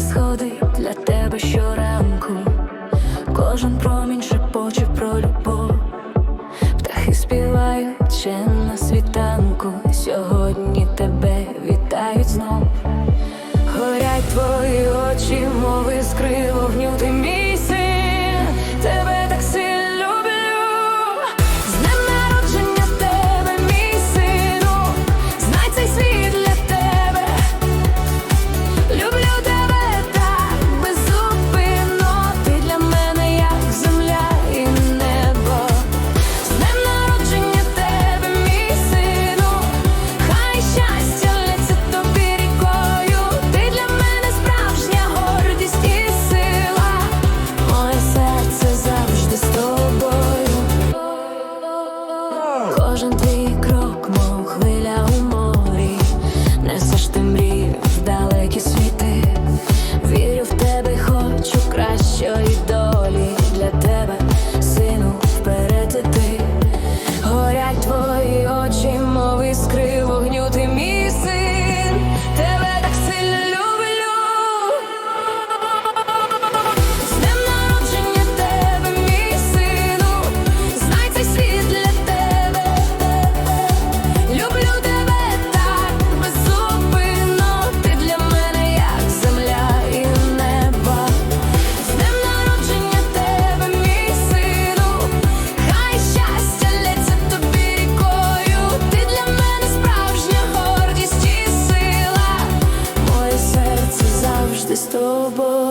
сходить для тебе щоранку, кожен промінь шепоче про любов, птахи співають ще на світанку. Сьогодні тебе вітають знов, горять твої очі, мови скри вогню. кожен твій крок, мов хвиля у boy.